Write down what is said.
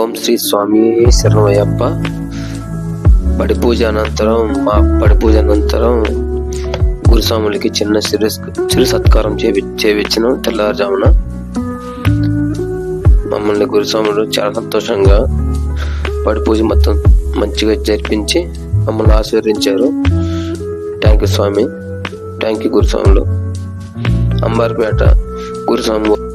ఓం శ్రీ స్వామి శరణయ్యప్ప పడి పూజ అనంతరం మా పడి పూజ అనంతరం గురుస్వాములకి చిన్న చిరు చిరు సత్కారం చేపి చేపించిన తెల్లవారుజామున. మమ్మల్ని గురుస్వాములు చాలా సంతోషంగా పడి పూజ మొత్తం మంచిగా జరిపించి మమ్మల్ని ఆశీర్వదించారు. Thank you Swamy. Thank you గురుస్వాములు. అంబార్పేట గురుస్వామి